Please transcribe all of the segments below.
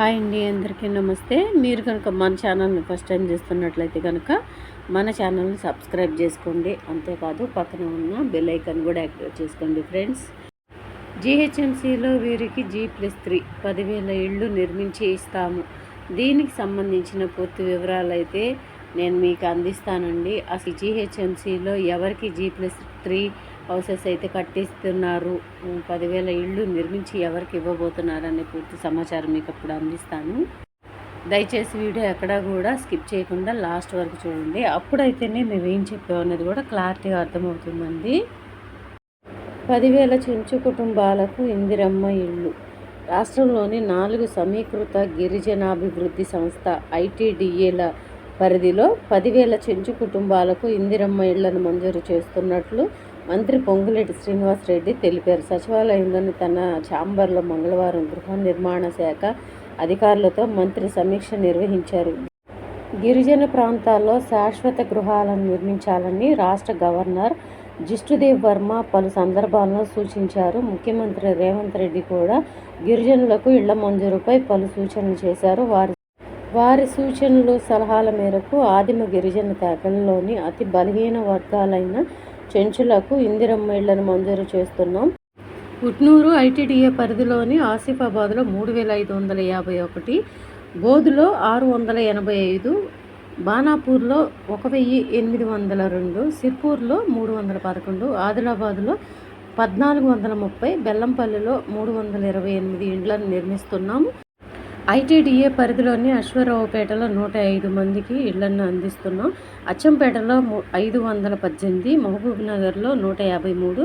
Hi అండి అందరికీ నమస్తే. మీరు కనుక మన ఛానల్ని ఫస్ట్ టైం చూస్తున్నట్లయితే కనుక మన ఛానల్ని సబ్స్క్రైబ్ చేసుకోండి. అంతేకాదు పక్కన ఉన్న బెల్ ఐకాన్ కూడా యాక్టివేట్ చేసుకోండి ఫ్రెండ్స్. జీహెచ్ఎంసీలో వీరికి జీ ప్లస్ త్రీ పదివేల ఇళ్ళు నిర్మించి ఇస్తాము. దీనికి సంబంధించిన పూర్తి వివరాలు అయితే నేను మీకు అందిస్తానండి. అసలు జీహెచ్ఎంసీలో ఎవరికి జీ ప్లస్ త్రీ హౌసెస్ అయితే కట్టిస్తున్నారు. పదివేల ఇళ్ళు నిర్మించి ఎవరికి ఇవ్వబోతున్నారు అనే పూర్తి సమాచారం మీకు అప్పుడు అందిస్తాను. దయచేసి వీడియో ఎక్కడా కూడా స్కిప్ చేయకుండా లాస్ట్ వరకు చూడండి. అప్పుడైతేనే మేము ఏం చెప్పామనేది కూడా క్లారిటీగా అర్థమవుతుందండి. పదివేల చెంచు కుటుంబాలకు ఇందిరమ్మ ఇళ్ళు. రాష్ట్రంలోని నాలుగు సమీకృత గిరిజనాభివృద్ధి సంస్థ ఐటీడీఏల పరిధిలో పదివేల చెంచు కుటుంబాలకు ఇందిరమ్మ ఇళ్ళను మంజూరు చేస్తున్నట్లు మంత్రి పొంగులేటి శ్రీనివాసరెడ్డి తెలిపారు. సచివాలయంలోని తన ఛాంబర్లో మంగళవారం గృహ నిర్మాణ శాఖ అధికారులతో మంత్రి సమీక్ష నిర్వహించారు. గిరిజన ప్రాంతాల్లో శాశ్వత గృహాలను నిర్మించాలని రాష్ట్ర గవర్నర్ జిష్టుదేవ్ వర్మ పలు సందర్భాల్లో సూచించారు. ముఖ్యమంత్రి రేవంత్ రెడ్డి కూడా గిరిజనులకు ఇళ్ళ మంజూరుపై పలు సూచనలు చేశారు. వారి వారి సూచనలు సలహాల మేరకు ఆదిమ గిరిజన తెగల్లోని అతి బలహీన వర్గాలైన చెంచులకు ఇందిరమ్మ ఇళ్ళను మంజూరు చేస్తున్నాం. ఉట్నూరు ఐటీడీఏ పరిధిలోని ఆసిఫాబాద్లో మూడు వేల ఐదు వందల యాభై ఒకటి బోధులో ఆరు వందల ఎనభై ఐదు బాణాపూర్లో ఒక వెయ్యి ఎనిమిది వందల రెండు సిర్పూర్లో మూడు వందల పదకొండు ఆదిలాబాద్లో పద్నాలుగు వందల ముప్పై బెల్లంపల్లిలో మూడు వందల ఇరవై ఎనిమిది ఇండ్లను నిర్మిస్తున్నాము. ఐటీడీఏ పరిధిలోని అశ్వరావుపేటలో నూట ఐదు మందికి ఇళ్ళను అందిస్తున్నాం. అచ్చంపేటలో ఐదు వందల పద్దెనిమిది మహబూబ్ నగర్లో నూట యాభై మూడు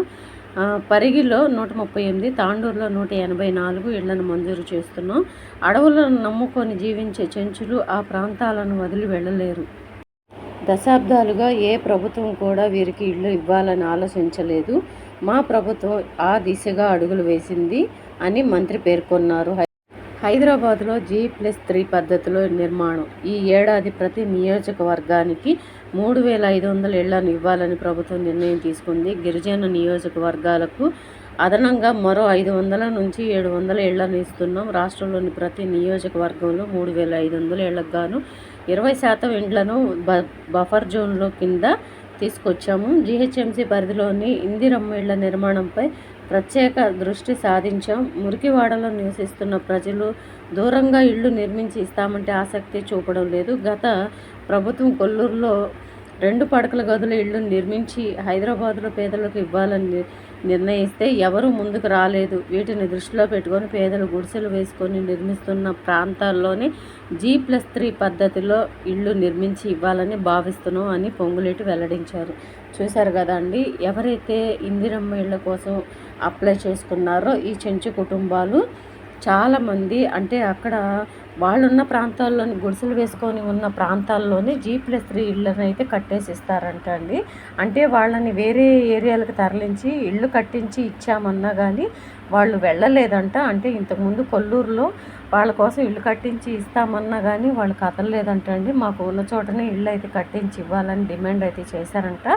పరిగిలో నూట ముప్పై ఎనిమిది తాండూరులో నూట ఎనభై నాలుగు ఇళ్ళను మంజూరు చేస్తున్నాం. అడవులను నమ్ముకొని జీవించే చెంచులు ఆ ప్రాంతాలను వదిలి వెళ్ళలేరు. దశాబ్దాలుగా ఏ ప్రభుత్వం కూడా వీరికి ఇళ్ళు ఇవ్వాలని ఆలోచించలేదు. మా ప్రభుత్వం ఆ దిశగా అడుగులు వేసింది అని మంత్రి పేర్కొన్నారు హైదరాబాద్లో జీ ప్లస్ త్రీ పద్ధతిలో నిర్మాణం. ఈ ఏడాది ప్రతి నియోజకవర్గానికి మూడు వేల ఐదు వందల ఇళ్ళను ఇవ్వాలని ప్రభుత్వం నిర్ణయం తీసుకుంది. గిరిజన నియోజకవర్గాలకు అదనంగా మరో ఐదు వందల నుంచి ఏడు వందల ఇళ్ళను ఇస్తున్నాం. రాష్ట్రంలోని ప్రతి నియోజకవర్గంలో మూడు వేల ఐదు వందల ఇళ్ళకు గాను ఇరవై శాతం ఇండ్లను బ బఫర్ జోన్లో కింద తీసుకొచ్చాము. జీహెచ్ఎంసీ పరిధిలోని ఇందిరమ్మ ఇళ్ళ నిర్మాణంపై ప్రత్యేక దృష్టి సాధించాం. మురికివాడలో నివసిస్తున్న ప్రజలు దూరంగా ఇళ్ళు నిర్మించి ఇస్తామంటే ఆసక్తి చూపడం లేదు. గత ప్రభుత్వం కొల్లూరులో రెండు పడకల గదుల ఇళ్ళు నిర్మించి హైదరాబాద్లో పేదలకు ఇవ్వాలని ని- నిర్ణయిస్తే ఎవరూ ముందుకు రాలేదు. వీటిని దృష్టిలో పెట్టుకొని పేదలు గుడిసెలు వేసుకొని నిర్మిస్తున్న ప్రాంతాల్లోనే జీ ప్లస్ త్రీ పద్ధతిలో ఇళ్ళు నిర్మించి ఇవ్వాలని భావిస్తున్నాం అని పొంగులేటి వెల్లడించారు. చూశారు కదా అండి ఎవరైతే ఇందిరమ్మ ఇళ్ళ కోసం అప్లై చేసుకున్నారో ఈ చెంచు కుటుంబాలు చాలామంది అంటే అక్కడ వాళ్ళున్న ప్రాంతాల్లోని గుడిసెలు వేసుకొని ఉన్న ప్రాంతాల్లోనే జీ ప్లస్ త్రీ ఇళ్ళని అయితే కట్టేసి ఇస్తారంట అండి. అంటే వాళ్ళని వేరే ఏరియాలకు తరలించి ఇళ్ళు కట్టించి ఇచ్చామన్నా కానీ వాళ్ళు వెళ్ళలేదంట. అంటే ఇంతకుముందు కొల్లూరులో వాళ్ళ కోసం ఇల్లు కట్టించి ఇస్తామన్నా కానీ వాళ్ళు కదలలేదంట అండి. మాకు ఉన్న చోటనే ఇల్లు అయితే కట్టించి ఇవ్వాలని డిమాండ్ అయితే చేశారంట.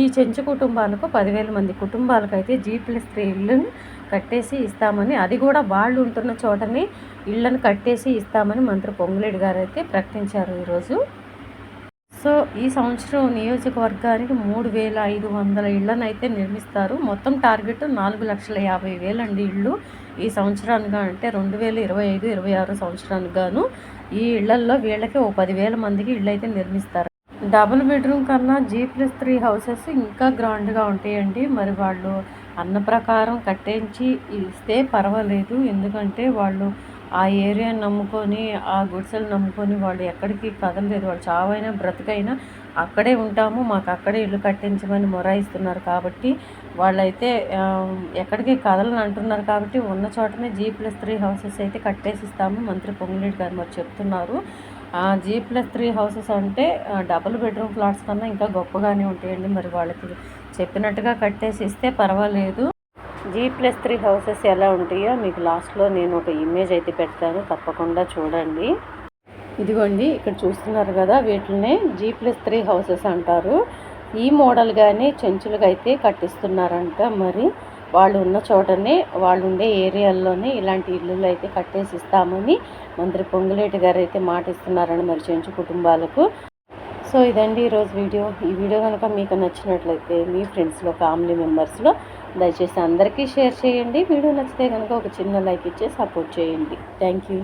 ఈ చెంచు కుటుంబాలకు పదివేల మంది కుటుంబాలకు అయితే జీ ప్లస్ త్రీ ఇల్లుని కట్టేసి ఇస్తామని అది కూడా వాళ్ళు ఉంటున్న చోటనే ఇళ్ళను కట్టేసి ఇస్తామని మంత్రి పొంగులేడి గారు అయితే ప్రకటించారు ఈరోజు. సో ఈ సంవత్సరం నియోజకవర్గానికి మూడు వేల ఐదు వందల ఇళ్ళను అయితే నిర్మిస్తారు. మొత్తం టార్గెట్ నాలుగు లక్షల యాభై వేలు అండి ఇళ్ళు. ఈ సంవత్సరానికి అంటే రెండు వేల ఇరవై ఐదు ఇరవై ఆరు సంవత్సరానికి గాను ఈ ఇళ్ళల్లో వీళ్ళకి ఓ పదివేల మందికి ఇళ్ళు అయితే నిర్మిస్తారు. డబుల్ బెడ్రూమ్ కన్నా జీ ప్లస్ త్రీ హౌసెస్ ఇంకా గ్రాండ్గా ఉంటాయండి. మరి వాళ్ళు అన్న ప్రకారం కట్టించి ఇస్తే పర్వాలేదు. ఎందుకంటే వాళ్ళు ఆ ఏరియాని నమ్ముకొని ఆ గుడిసెలు నమ్ముకొని వాళ్ళు ఎక్కడికి కదలలేదు. వాళ్ళు చావైనా బ్రతికైనా అక్కడే ఉంటాము. మాకు అక్కడే ఇల్లు కట్టించమని మొరాయిస్తున్నారు కాబట్టి వాళ్ళైతే ఎక్కడికి కదలని అంటున్నారు కాబట్టి ఉన్న చోటనే జీ ప్లస్ త్రీ హౌసెస్ అయితే కట్టేసిస్తాము. మంత్రి పొంగులేటి గారు మరి చెప్తున్నారు. ఆ జీ ప్లస్ త్రీ హౌసెస్ అంటే డబుల్ బెడ్రూమ్ ఫ్లాట్స్ కన్నా ఇంకా గొప్పగానే ఉంటాయండి. మరి వాళ్ళకి చెప్పినట్టుగా కట్టేసి ఇస్తే పర్వాలేదు. జీ ప్లస్ త్రీ హౌసెస్ ఎలా ఉంటాయో మీకు లాస్ట్లో నేను ఒక ఇమేజ్ అయితే పెడతాను. తప్పకుండా చూడండి. ఇదిగోండి ఇక్కడ చూస్తున్నారు కదా వీటినే జీ ప్లస్ త్రీ హౌసెస్ అంటారు. ఈ మోడల్ కానీ చెంచులుగా అయితే కట్టిస్తున్నారంట. మరి వాళ్ళు ఉన్న చోటనే వాళ్ళు ఉండే ఏరియాల్లోనే ఇలాంటి ఇల్లులు అయితే కట్టేసి ఇస్తామని మంత్రి పొంగులేటి గారు అయితే మాట ఇస్తున్నారని మరి చెంచు కుటుంబాలకు. సో ఇదండి ఈరోజు వీడియో. ఈ వీడియో కనుక మీకు నచ్చినట్లయితే మీ ఫ్రెండ్స్లో ఫ్యామిలీ మెంబర్స్లో దయచేసి అందరికీ షేర్ చేయండి. వీడియో నచ్చితే కనుక ఒక చిన్న లైక్ ఇచ్చి సపోర్ట్ చేయండి. Thank you.